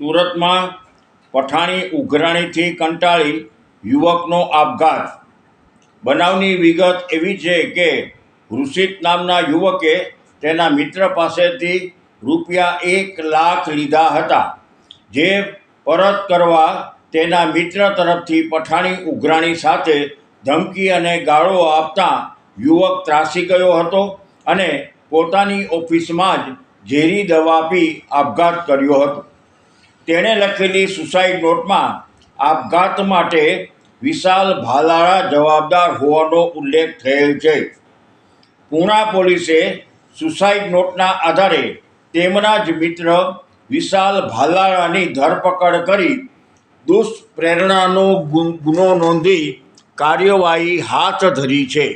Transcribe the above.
સુરતમાં પઠાણી ઉઘરાણીથી કંટાળી યુવકનો આપઘાત. બનાવની વિગત એવી છે કે ઋષિત નામના યુવકે તેના મિત્ર પાસેથી રૂપિયા એક લાખ લીધા હતા. જે પરત કરવા તેના મિત્ર તરફથી પઠાણી ઉઘરાણી સાથે ધમકી અને ગાળો આપતા યુવક ત્રાસી ગયો હતો અને પોતાની ઓફિસમાં જ ઝેરી દવા પી આપઘાત કર્યો હતો. તેણે લખેલી સુસાઇડ નોટમાં આપઘાત માટે વિશાલ ભાલાળા જવાબદાર હોવાનો ઉલ્લેખ થયેલ છે. પૂણા પોલીસે સુસાઇડ નોટના આધારે તેમના જ મિત્ર વિશાલ ભાલાળાની ધરપકડ કરી દુષ્પ્રેરણાનો ગુનો નોંધી કાર્યવાહી હાથ ધરી છે.